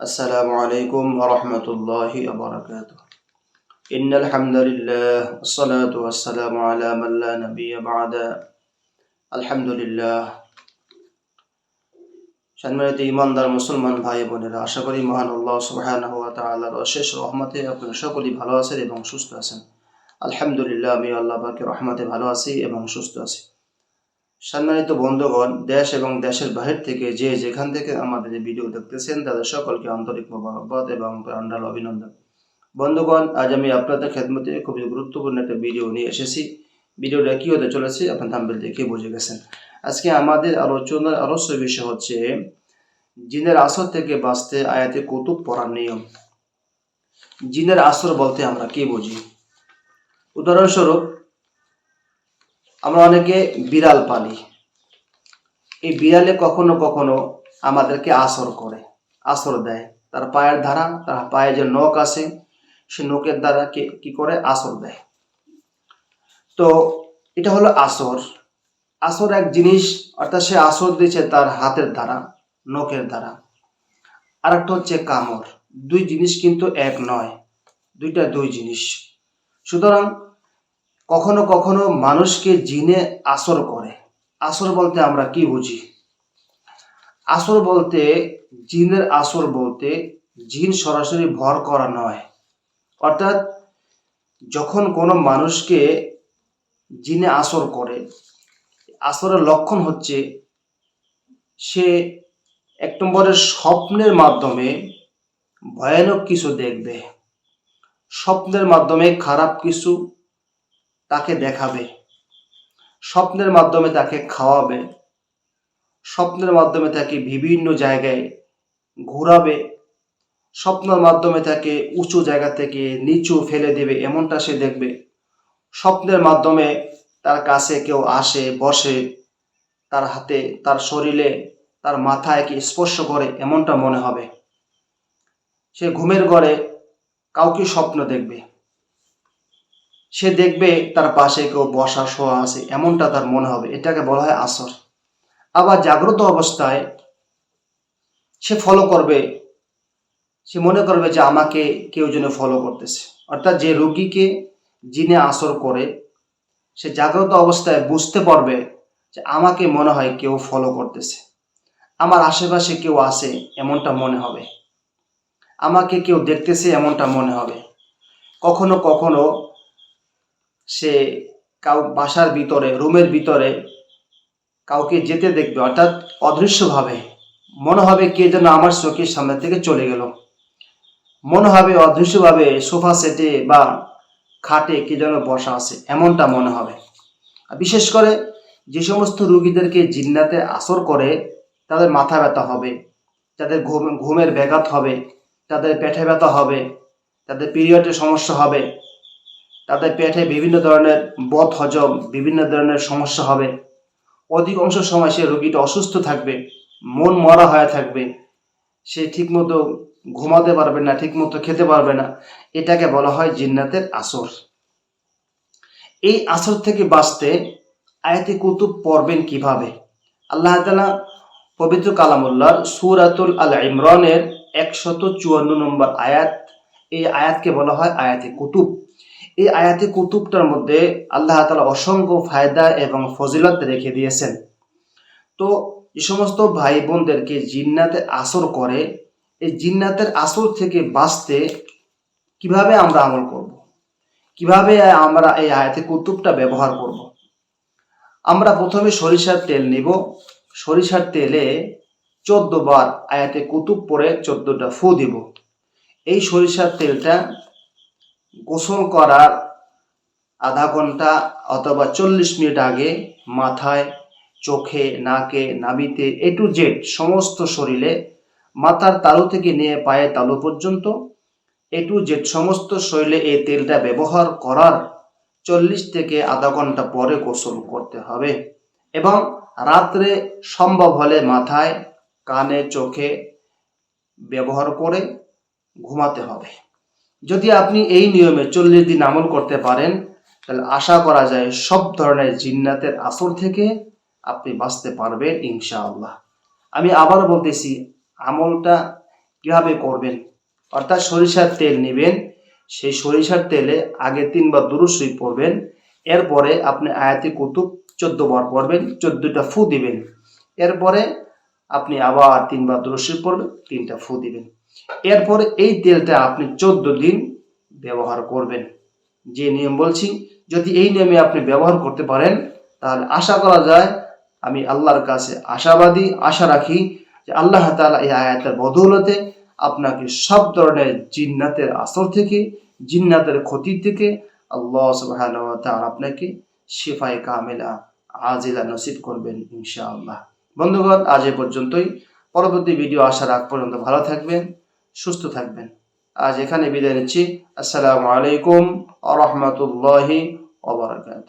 السلام عليكم ورحمة الله وبركاته إن الحمد لله والصلاة والسلام على من لا نبي بعد الحمد لله সম্মানিত ইমানদার মুসলমান ভাই বোনেরা আশা করি মহান আল্লাহ সুবহানাহু ওয়া তাআলার অশেষ রহমতে আপনারা সকলেই ভালো আছেন এবং সুস্থ আছেন আলহামদুলিল্লাহ আমি আল্লাহ পাকের রহমতে ভালো আছি এবং সুস্থ আছি সম্মানিত বন্ধুগণ, দেশ এবং দেশের বাহির থেকে যে যেখান থেকে আমাদের এই ভিডিও দেখতেছেন, তাদের সকলকে আন্তরিক মোবারকবাদ এবং প্রাণঢাল অভিনন্দন। বন্ধুগণ, আজ আমি আপনাদের খেদমতে খুবই গুরুত্বপূর্ণ একটা ভিডিও নিয়ে এসেছি। ভিডিওটা কী হতে চলেছে, আপনার থাম্বেল দেখে বুঝে গেছেন। আজকে আমাদের আলোচনার আলোচ্য বিষয় হচ্ছে, জিনের আসর থেকে বাঁচতে আয়াতে কৌতুক পড়ার নিয়ম। জিনের আসর বলতে আমরা কি বুঝি? উদাহরণস্বরূপ আমরা অনেকে বিড়াল পালি। এই বিড়ালে কখনো কখনো আমাদেরকে আসর করে, আসর দেয়। তার পায়ের ধারা, তার পায়ে যে নখ আছে, সে নখের দ্বারা কে করে? আসর দেয়। তো এটা হলো আসর। আসর এক জিনিস, অর্থাৎ সে আসর দিয়েছে তার হাতের দ্বারা, নখের দ্বারা। আর একটা হচ্ছে কামড়। দুই জিনিস কিন্তু এক নয়, দুইটা দুই জিনিস। সুতরাং কখনো কখনো মানুষকে জিনে আসর করে। আসর বলতে আমরা কি বুঝি? আসর বলতে, জিনের আসর বলতে জিন সরাসরি ভর করা নয়। অর্থাৎ যখন কোনো মানুষকে জিনে আসর করে, আসরের লক্ষণ হচ্ছে সে এক নম্বরের স্বপ্নের মাধ্যমে ভয়ানক কিছু দেখবে। স্বপ্নের মাধ্যমে খারাপ কিছু তাকে দেখাবে। স্বপ্নের মাধ্যমে তাকে খাওয়াবে। স্বপ্নের মাধ্যমে তাকে বিভিন্ন জায়গায় ঘোরাবে। স্বপ্নের মাধ্যমে তাকে উঁচু জায়গা থেকে নিচু ফেলে দেবে, এমনটা সে দেখবে। স্বপ্নের মাধ্যমে তার কাছে কেউ আসে, বসে, তার হাতে, তার শরীরে, তার মাথায় কি স্পর্শ করে, এমনটা মনে হবে। সে ঘুমের ঘরে কাউকে স্বপ্ন দেখবে। সে দেখবে তার পাশে কেউ বসা শোয়া আছে, এমনটা তার মনে হবে। এটাকে বলা হয় আসর। আবার জাগ্রত অবস্থায় সে ফলো করবে। সে মনে করবে যে আমাকে কেউ যেন ফলো করতেছে। অর্থাৎ যে রোগীকে জিনে আসর করে, সে জাগ্রত অবস্থায় বুঝতে পারবে যে আমাকে মনে হয় কেউ ফলো করতেছে। আমার আশেপাশে কেউ আছে, এমনটা মনে হবে। আমাকে কেউ দেখতেছে, এমনটা মনে হবে। কখনো কখনো সে কাউ, বাসার ভিতরে, রুমের ভিতরে কাউকে যেতে দেখবে, অর্থাৎ অদৃশ্যভাবে। মনে হবে কে যেন আমার চোখের সামনে থেকে চলে গেল। মনে হবে অদৃশ্যভাবে সোফা সেটে বা খাটে কে যেন বসা আছে, এমনটা মনে হবে। বিশেষ করে যে সমস্ত রুগীদেরকে জিন্নাতে আসর করে, তাদের মাথা ব্যথা হবে, তাদের ঘুম, ঘুমের ব্যাঘাত হবে, তাদের পেটে ব্যথা হবে, তাদের পিরিয়ডের সমস্যা হবে তাদের পেটে বিভিন্ন ধরনের বদ হজম, বিভিন্ন ধরনের সমস্যা হবে। অধিকাংশ সময় সে রোগীটা অসুস্থ থাকবে, মন মরা হয়ে থাকবে। সে ঠিকমতো ঘুমাতে পারবে না, ঠিকমতো খেতে পারবে না। এটাকে বলা হয় জিন্নাতের আসর। এই আসর থেকে বাঁচতে আয়াতে কুতুব পড়বেন কীভাবে? আল্লাহ তালা পবিত্র কালামুল্লাহ সুরাতুল আল ইমরানের একশত চুয়ান্ন নম্বর আয়াত, এই আয়াতকে বলা হয় আয়াতে কুতুব। এই আয়াতি কুতুবটার মধ্যে আল্লাহ তালা অসংখ্য ফায়দা এবং ফজিলত রেখে দিয়েছেন তো যে সমস্ত ভাই বোনদেরকে জিন্নাতে আসর করে, এই জিন্নাতের আসর থেকে বাঁচতে কীভাবে আমরা আমল করব। কীভাবে আমরা এই আয়াতে কুতুবটা ব্যবহার করব। আমরা প্রথমে সরিষার তেল নিব সরিষার তেলে চোদ্দ বার আয়াতে কুতুব পরে চোদ্দটা ফু দিব এই সরিষার তেলটা গোসল করার আধা ঘণ্টা অথবা চল্লিশ মিনিট আগে মাথায়, চোখে, নাকে নাবিতে এ টু জেড সমস্ত শরীরে মাথার তালু থেকে নিয়ে পায়ের তালু পর্যন্ত এ টু জেড সমস্ত শরীরে এই তেলটা ব্যবহার করার চল্লিশ থেকে আধা ঘণ্টা পরে গোসল করতে হবে। এবং রাত্রে সম্ভব হলে মাথায়, কানে, চোখে ব্যবহার করে ঘুমাতে হবে। যদি আপনি এই নিয়মে চল্লিশ দিন আমল করতে পারেন, তাহলে আশা করা যায় সব ধরনের জিন্নাতের আসর থেকে আপনি বাঁচতে পারবেন ইনশাআল্লাহ। আমি আবার বলতেছি, আমলটা কীভাবে করবেন? অর্থাৎ সরিষার তেল নেবেন, সেই সরিষার তেলে আগে তিনবার দুরুসই পড়বেন, এরপরে আপনি আয়াতি কুতুব চোদ্দ বার পড়বেন, চোদ্দটা ফু দিবেন। এরপরে আপনি আবার তিনবার দুরুসই পড়বেন, তিনটা ফু দিবেন। এরপরে এই তেলটা আপনি চোদ্দ দিন ব্যবহার করবেন। যে নিয়ম বলছি, যদি এই নিয়মে আপনি ব্যবহার করতে পারেন, তাহলে আশা করা যায়, আমি আল্লাহর কাছে আশাবাদী, আশা রাখি যে আল্লাহ তাআলা এই আয়াতের বদৌলতে আপনাকে সব ধরনের জিন্নাতের আসর থেকে, জিন্নাতের ক্ষতি থেকে আল্লাহ ওয়া আপনাকে শিফায়ে কামেলা, আজিলা নসিব করবেন ইনশাআল্লাহ। বন্ধুগণ, আজ এ পর্যন্তই। পরবর্তী ভিডিও আসার আগ পর্যন্ত ভালো থাকবেন, সুস্থ থাকবেন। আজ এখানে বিদায় নিচ্ছি। আসসালামু আলাইকুম আ রহমতুল্লাহি ওবরাকাত